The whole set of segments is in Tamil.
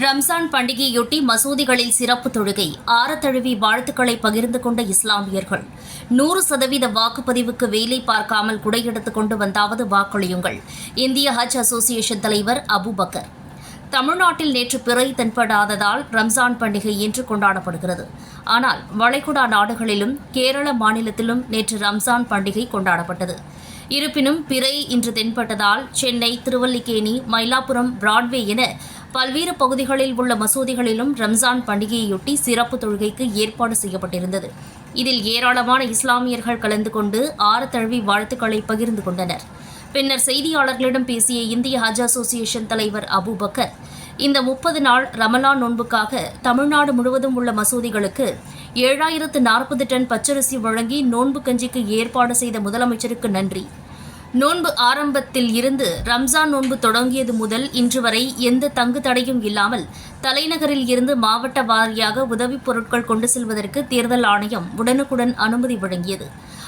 ரம்சான் பண்டிகையொட்டி மசூதிகளில் சிறப்பு தொழுகை ஆரத்தழுவி வாழ்த்துக்களை பகிர்ந்து கொண்ட இஸ்லாமியர்கள். நூறு சதவீத வாக்குப்பதிவுக்கு வேலை பார்க்காமல் குடையெடுத்து கொண்டு வந்தாவது வாக்களியுங்கள். இந்திய ஹஜ் அசோசியேஷன் தலைவர் அபுபக்கர். தமிழ்நாட்டில் நேற்று பிறை தென்படாததால் ரம்ஜான் பண்டிகை இன்று கொண்டாடப்படுகிறது. ஆனால் வளைகுடா நாடுகளிலும் கேரள மாநிலத்திலும் நேற்று ரம்ஜான் பண்டிகை கொண்டாடப்பட்டது. இருப்பினும் பிறை இன்று தென்பட்டதால் சென்னை திருவல்லிக்கேணி மயிலாப்புரம் பிராட்வே என பல்வேறு பகுதிகளில் உள்ள மசூதிகளிலும் ரம்ஜான் பண்டிகையொட்டி சிறப்பு தொழுகைக்கு ஏற்பாடு செய்யப்பட்டிருந்தது. இதில் ஏராளமான இஸ்லாமியர்கள் கலந்து கொண்டு ஆறு தழுவி வாழ்த்துக்களை பகிர்ந்து கொண்டனர். பின்னர் செய்தியாளர்களிடம் பேசிய இந்திய ஹஜ் அசோசியேஷன் தலைவர் அபூபக்கர் இந்த முப்பது நாள் ரமலான் நோன்புக்காக தமிழ்நாடு முழுவதும் உள்ள மசூதிகளுக்கு ஏழாயிரத்து நாற்பது டன் பச்சரிசி வழங்கி நோன்பு கஞ்சிக்கு ஏற்பாடு செய்த முதலமைச்சருக்கு நன்றி. நோன்பு ஆரம்பத்தில் இருந்து ரம்ஜான் நோன்பு தொடங்கியது முதல் இன்று வரை எந்த தங்கு தடையும் இல்லாமல் தலைநகரில் இருந்து மாவட்ட வாரியாக உதவிப் பொருட்கள் கொண்டு செல்வதற்கு தேர்தல் ஆணையம் உடனுக்குடன் அனுமதி வழங்கியது.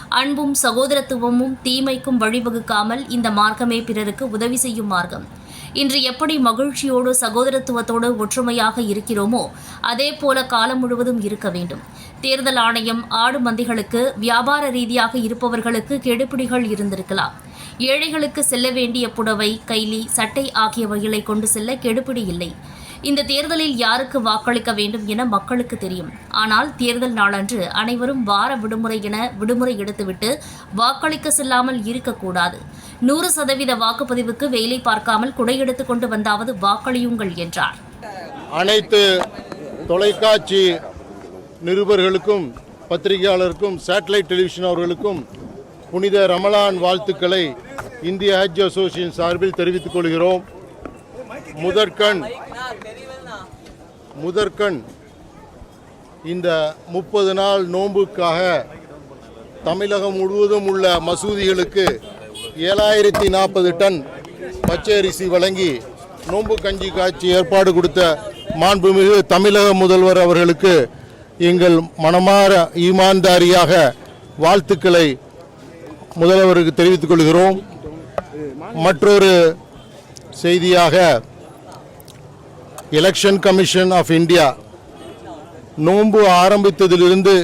அன்பும் சகோதரத்துவமும் தீமைக்கும் வழிவகுக்காமல் இந்த மார்க்கமே பிறருக்கு உதவி செய்யும் மார்க்கம். இன்று எப்படி மகிழ்ச்சியோடு சகோதரத்துவத்தோடு ஒற்றுமையாக இருக்கிறோமோ அதே போல காலம் முழுவதும் இருக்க வேண்டும். தேர்தல் ஆணையம் ஆடு மந்திகளுக்கு வியாபார ரீதியாக இருப்பவர்களுக்கு கெடுபிடிகள் இருந்திருக்கலாம். ஏழைகளுக்கு செல்ல வேண்டிய புடவை கைலி சட்டை ஆகியவைகளை கொண்டு செல்ல கெடுபிடி இல்லை. இந்த தேர்தலில் யாருக்கு வாக்களிக்க வேண்டும் என மக்களுக்கு தெரியும். ஆனால் தேர்தல் நாளன்று அனைவரும் வார விடுமுறை என விடுமுறை எடுத்துவிட்டு வாக்களிக்க செல்லாமல் இருக்கக்கூடாது. நூறு சதவீத வாக்குப்பதிவுக்கு வேலை பார்க்காமல் குடையெடுத்துக் கொண்டு வந்தாவது வாக்களியுங்கள் என்றார். அனைத்து தொலைக்காட்சி நிருபர்களுக்கும் பத்திரிகையாளருக்கும் சேட்டலைட் டெலிவிஷன் அவர்களுக்கும் புனித ரமலான் வாழ்த்துக்களை இந்திய ஹஜ் அசோசியேஷன் சார்பில் தெரிவித்துக் கொள்கிறோம். முதற்கண் முதற்கண் இந்த முப்பது நாள் நோன்புக்காக தமிழகம் முழுவதும் உள்ள மசூதிகளுக்கு ஏழாயிரத்தி நாற்பது டன் பச்சை அரிசி வழங்கி நோன்பு கஞ்சி காட்சி ஏற்பாடு கொடுத்த மாண்புமிகு தமிழக முதல்வர் அவர்களுக்கு எங்கள் மனமாற ஈமான்தாரியாக வாழ்த்துக்களை முதல்வருக்கு தெரிவித்துக் கொள்கிறோம். மற்றொரு செய்தியாக எலெக்ஷன் கமிஷன் ஆஃப் இந்தியா நோன்பு ஆரம்பித்ததிலிருந்து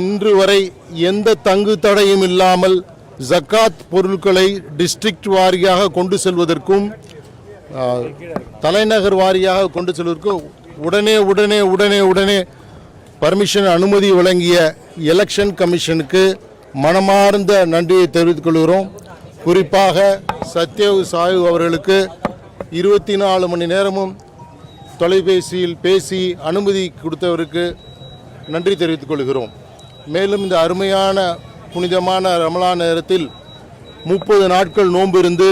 இன்று வரை எந்த தங்கு தடையும் இல்லாமல் ஜக்காத் பொருட்களை டிஸ்ட்ரிக்ட் வாரியாக கொண்டு செல்வதற்கும் தலைநகர் வாரியாக கொண்டு செல்வதற்கும் உடனே உடனே உடனே உடனே பர்மிஷன் அனுமதி வழங்கிய எலெக்ஷன் கமிஷனுக்கு மனமார்ந்த நன்றியை தெரிவித்துக் கொள்கிறோம். குறிப்பாக சத்யவ் சாயு அவர்களுக்கு இருபத்தி நாலு மணி நேரமும் தொலைபேசியில் பேசி அனுமதி கொடுத்தவருக்கு நன்றி தெரிவித்துக் கொள்கிறோம். மேலும் இந்த அருமையான புனிதமான ரமலான் நேரத்தில் முப்பது நாட்கள் நோன்பு இருந்து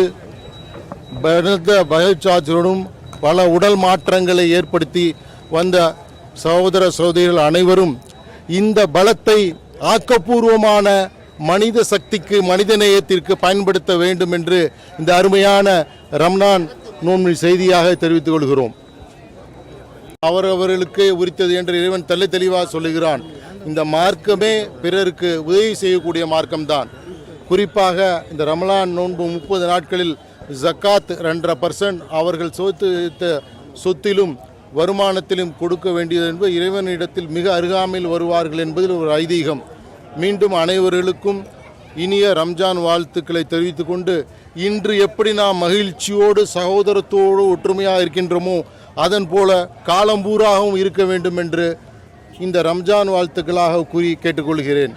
பலத்த பயச்சாச்சருடன் பல உடல் மாற்றங்களை ஏற்படுத்தி வந்த சகோதர சகோதரிகள் அனைவரும் இந்த பலத்தை ஆக்கப்பூர்வமான மனித சக்திக்கு மனித நேயத்திற்கு பயன்படுத்த வேண்டும் என்று இந்த அருமையான ரம்லான் நோன்பு செய்தியாக தெரிவித்துக் கொள்கிறோம். அவரவர்களுக்கு உரித்தது என்று இறைவன் தெல்ல தெளிவாக சொல்லுகிறான். இந்த மார்க்கமே பிறருக்கு உதவி செய்யக்கூடிய மார்க்கம்தான். குறிப்பாக இந்த ரமலான் நோன்பு முப்பது நாட்களில் ஜக்காத் ரெண்டரை பர்சன்ட் அவர்கள் சொத்து சொத்திலும் வருமானத்திலும் கொடுக்க வேண்டியது என்பது இறைவனிடத்தில் மிக அருகாமையில் வருவார்கள் என்பதில் ஒரு ஐதீகம். மீண்டும் அனைவர்களுக்கும் இனிய ரம்ஜான் வாழ்த்துக்களை தெரிவித்து கொண்டு இன்று எப்படி நாம் மகிழ்ச்சியோடு சகோதரத்தோடு ஒற்றுமையாக இருக்கின்றோமோ அதன் போல காலம்பூராகவும் இருக்க வேண்டும் என்று இந்த ரம்ஜான் வாழ்த்துக்களாக கூறி கேட்டுக்கொள்கிறேன்.